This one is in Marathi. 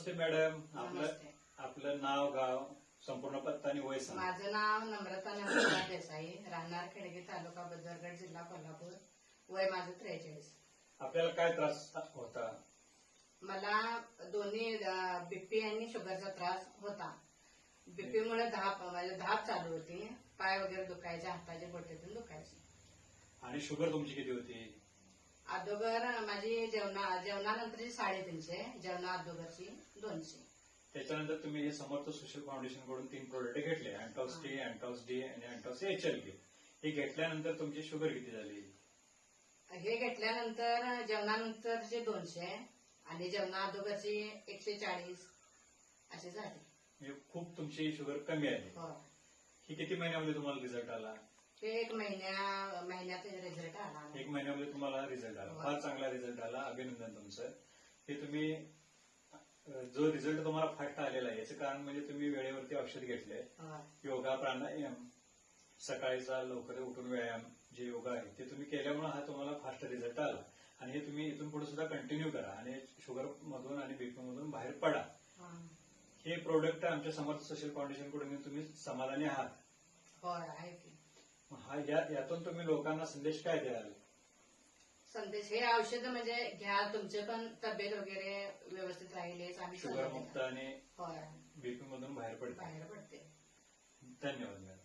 नमस्ते मॅडम. आपलं नमस्ते. आपलं नाव गाव संपूर्ण पत्ता आणि वय सांगा. माझं नाव नम्रता नंदकुमार देसाई राहणार खेडगे तालुका बदरगड जिल्हा कोल्हापूर. वय माझं त्रेचाळीस. आपल्याला काय त्रास होता? मला दोन्ही बीपी आणि शुगरचा त्रास होता. बीपी मुळे धाप म्हणजे धाप चालू होती. पाय वगैरे दुखायचे हाताचे बोटेतून दुखायचे. आणि शुगर तुमची किती होती? अगोदर माझी जेवणा जेवणानंतरची साडेतीनशे जेवणा अगोदरची दोनशे त्याच्यानंतर तुम्ही हे समर्थ सोशल फाउंडेशनकडून तीन प्रोडक्ट घेतले अँटॉक्स टी अँटॉक्स डी आणि अँटॉक्स एच एल बी हे घेतल्यानंतर तुमची शुगर किती झाली? हे घेतल्यानंतर जेवणानंतरचे दोनशे आणि जेवणा अगोदरची एकशे चाळीस. असे झाले. म्हणजे खूप तुमची शुगर कमी आली. हो. ही किती महिन्यामध्ये तुम्हाला रिझल्ट आला? ते एक महिन्या महिन्यात रिझल्ट आला. एक महिन्यामध्ये तुम्हाला रिझल्ट आला. हो. फार चांगला रिझल्ट आला. अभिनंदन तुमचं. हे तुम्ही जो रिझल्ट तुम्हाला फास्ट आलेला आहे याचं कारण म्हणजे तुम्ही वेळेवरती औषध घेतले. हो. योगा प्राणायाम सकाळीचा लवकर उठून व्यायाम जे योगा आहे ते तुम्ही केल्यामुळे हा तुम्हाला फास्ट रिझल्ट आला. आणि हे तुम्ही इथून पुढे सुद्धा कंटिन्यू करा. आणि शुगर मधून आणि बीपी मधून बाहेर पडा. हा. हे प्रोडक्ट आमच्या समर्थ सोशल फाउंडेशनकडून तुम्ही समाधानी आहात. होय आहे की. मग हा या- यातून तुम्ही लोकांना संदेश काय द्याल? संदेश हे औषध म्हणजे घ्या तुमचे पण तब्येत वगैरे व्यवस्थित राहील आम्ही शुगर सल्ला मुक्त. आणि होय. बीपी मधून बाहेर पडता. बाहेर पडते. धन्यवाद मॅडम